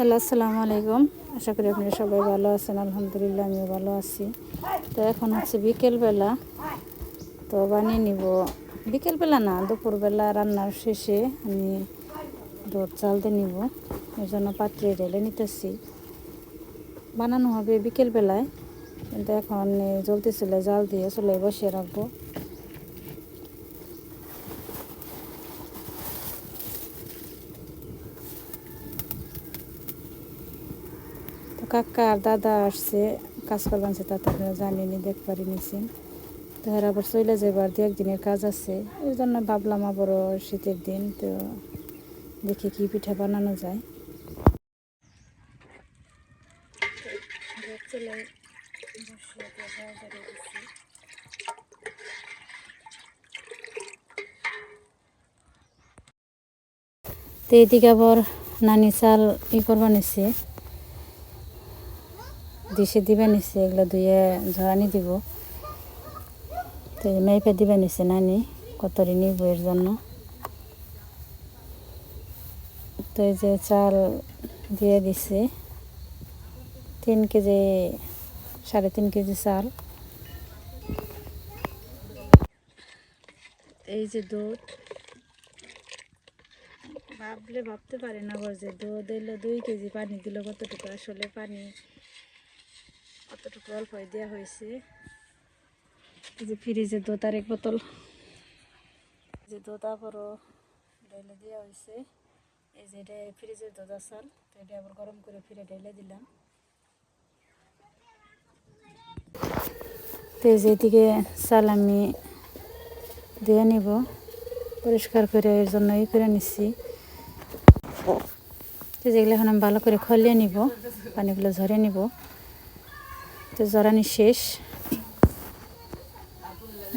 Hello আসসালামু আলাইকুম। আশা করি আপনারা সবাই ভালো আছেন, আলহামদুলিল্লাহ আমিও ভালো আছি। তো এখন হচ্ছে বিকেলবেলা, তো বানিয়ে নিব। বিকেলবেলা না, দুপুরবেলা রান্নার শেষে আমি দুধ চালতে নিব। এর জন্য পাত্রে ঢেলে নিতেছি। বানানো হবে বিকেলবেলায়, কিন্তু এখন জ্বলতে চলে জাল দিয়ে চলে বসিয়ে রাখব। কাকা আর দাদা আসছে, কাজ করবেন সে তা আপনারা জানেনি দেখ পারি নিছেন তো আবার চলে যাবার দু একদিনের কাজ আছে। এর জন্য ভাবলাম আবারও শীতের দিন, তো দেখি কি পিঠা বানানো যায়। তো এদিকে আবার নানি চাল ই করবা নিছে। ডিশে দিবে নিছে, এগুলো ধুয়ে ঝরানি দিব। তো মেপে দিবে নিছে নানি কতরি নিব বইয়ের জন্য। তো এই যে চাল দিয়ে দিছে, তিন কেজি, সাড়ে তিন কেজি চাল। এই যে দুধ। ভাবলে ভাবতে পারে না যে দুধ এলো দুই কেজি পানি দিল কতটুকু আসলে পানি। কতটুকু অল্প দেওয়া হয়েছে। যে ফ্রিজে দুধ আর এক বোতল। যে দুধ আবারও ঢেলে দেওয়া হয়েছে। এই যে এটা ফ্রিজের দুধ আসাল তো এটা আবার গরম করে ফিরে ঢেলে দিলাম। তো এই যে চাল আমি দিয়ে নিব। পরিষ্কার করে এর জন্য ই করে নিচ্ছি তো যেগুলো এখন আমি ভালো করে খলিয়ে নিব, পানিগুলো ঝরে নিব। তো জরানি শেষ।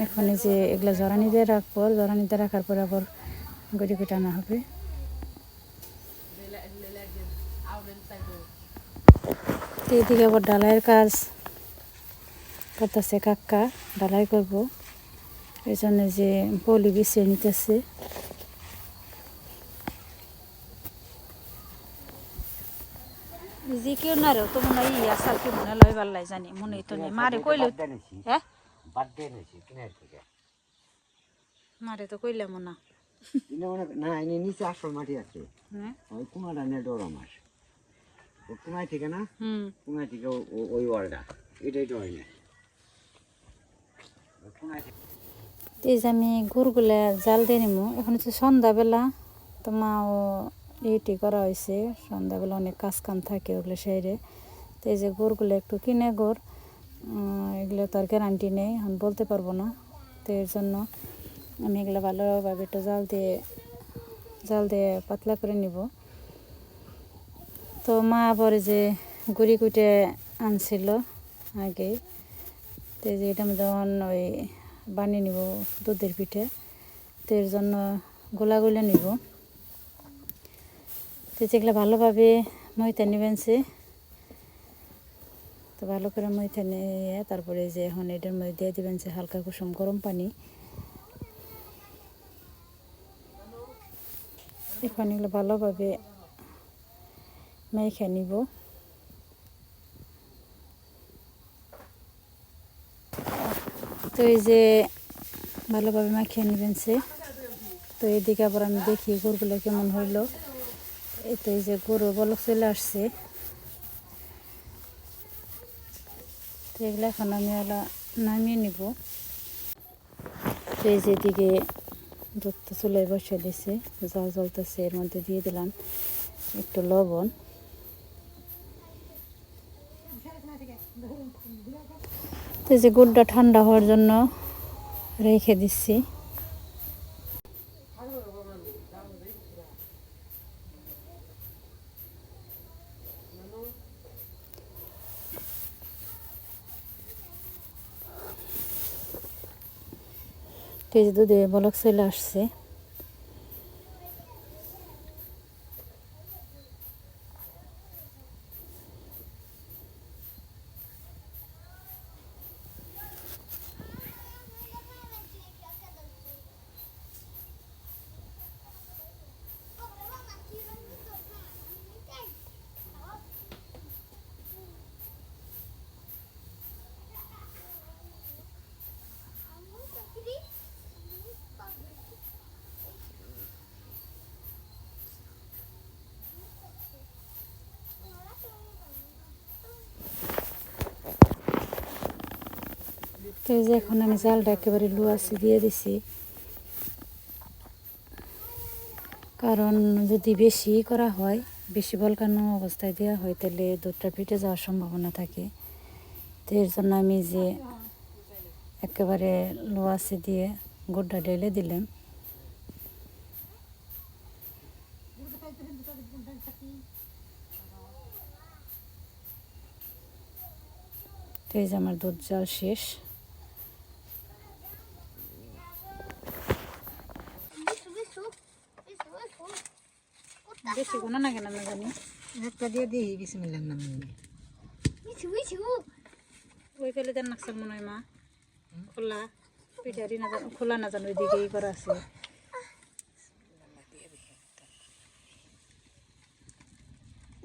এখন যে এগুলো জরানি দিয়ে রাখব, জরানি দিয়ে রাখার পর আবার গড়ি গুটি আনা হবে। এদিকে আবার ডালাইয়ের কাজ করতেছে কাকা, ডালাই করব। এই জন্য যে পলি বিছিয়ে নিতেছে। জি কেউ না রে তো মনে হয় ইয়া সাল কি মনে লয় পাল্লাই জানি মনে তো নেই মারে কইলে হ্যাঁ মারে তো কইলাম না না ইনে নিচে আসল মাটি আছে হ্যাঁ ওই কুমাটা নিয়ে ডর আমার ও কুমাই থেকে না হুম কুমাই থেকে ওই ওয়ালটা এটাই ডর নেই এই যে আমি গুড়গুলা জাল দিয়ে নিমু এখন হচ্ছে সন্ধ্যাবেলা তো মা ও ইটি করা হয়েছে সন্ধ্যাবেলা অনেক কাজ কাম থাকে ওগুলো সাইডে তো এই যে গুড়গুলো একটু কিনে উম, এগুলো তো আর গ্যারান্টি নেই এখন বলতে পারব না। তো এর জন্য আমি এগুলো ভালোভাবে একটু জাল দিয়ে জাল দিয়ে পাতলা করে নিব। তো মা পরে যে গুড়ি কুটে আনছিল আগে। তো যে এটা মধ্যে ওই বানিয়ে নিব দুধের পিঠে। তো এর জন্য গোলাগুলো গোলা নিব। তো যেগুলো ভালোভাবে মইতে নেবেন সে। তো ভালো করে মইতে নিয়ে তারপরে যে এখন এটার মধ্যে দিয়ে দিবেন সে হালকা কুসুম গরম পানি। এখন এগুলো ভালোভাবে মেখে নিব। তো এই যে ভালোভাবে মাখিয়ে নেবেন সে। তো এদিকে আবার আমি দেখি গরুগুলো কেমন হইল। এই তো এই যে গরু বলক চলে আসছে। তো এগুলো এখন আমি ওলা নামিয়ে নিব। তো এই যে এদিকে দুধটা চুলে বসে দিছে জল জ্বলতেছে এর মধ্যে দিয়ে দিলাম একটু লবণ। তো যে গুড়টা ঠান্ডা হওয়ার জন্য রেখে দিচ্ছি। যে দুধে বলক চলে আসছে। তো এই যে এখন আমি জালটা একেবারে লুয়াছি, দিয়ে দিছি। কারণ যদি বেশি করা হয়, বেশি বলকানো অবস্থায় দেওয়া হয়, তাহলে দুধটা ফেটে যাওয়ার সম্ভাবনা থাকে। তো এর জন্য আমি যে একেবারে লোয়াসি দিয়ে গুড়টা ঢেলে দিলাম। তো এই যে আমার দুধ জাল শেষ। বেশি কোনো না কেন আমি জানি। একটা দিয়ে দিই বিসমিল্লার নাম ওই ফেলে দেন নাকসাল মনে হয় মা। খোলা পিঠারি না জানো খোলা না জানো ওইদিকে ই করা আছে।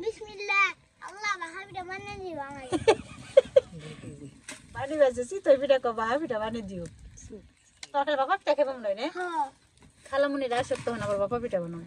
বিসমিল্লাহ। আল্লাহ ভাবিটা মানে দিবা আমাকে পানি বাজেছি তুই পিঠা কবা পিঠা বানিয়ে দিও। তরকারি বাবা পিঠা খেবাম নয় না। হ্যাঁ। খালামুনি রায় সত্য হন আবার বাবা পিঠা বানাবো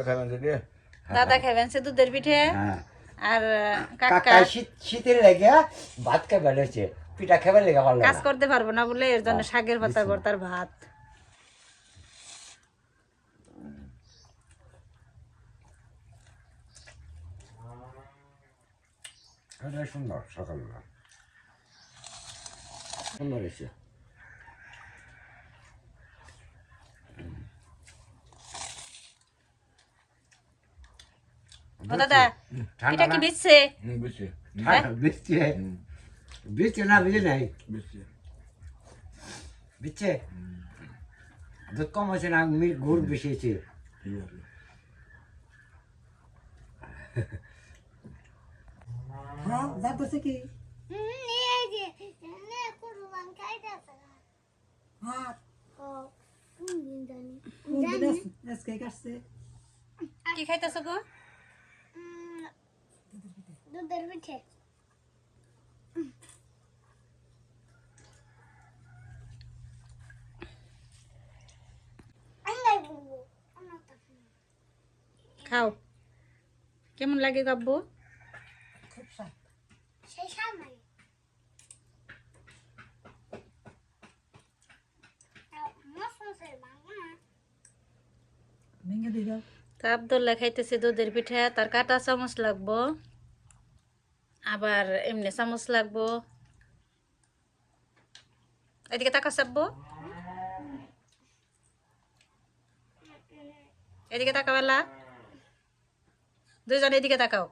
এটার মধ্যে ভিজিয়ে নিছি দাদা খাবেন সে দুধের পিঠে হ্যাঁ। আর কাকা কাকা। শীত শীতের লেগে ভাত খাবে হচ্ছে পিঠা খাবার লেগে ভালো কাজ করতে পারব না বলে এর জন্য শাকের পাতা ভর্তার ভাত। সুন্দর সকালবেলা। সুন্দর হয়েছে। দাদা এটা কি বেচছে না নাই? বিচ্ছে দুধ কম আছে না গুড় আছে হ্যাঁ যাইতেছে কি নিয়ে যে নে কুরবান খাইতাছে হ্যাঁ। কাটছে কি খাইতেছ গো? দুধের পিঠে আন্দাই বলব আমার তো খাও কেমন লাগে গাব্বু খুব স্বাদ সেই সামনে মশমশের বাংলা ভেঙে দিয়ে দাও তা আবদুল্লাহ খাইতেছে দুধের পিঠা তার কাটা চামচ লাগবো আবার এমনি চামচ লাগবো। এদিকে তাকা চাপবো এদিকে তাকাবেলা দুইজন এদিকে তাকাও।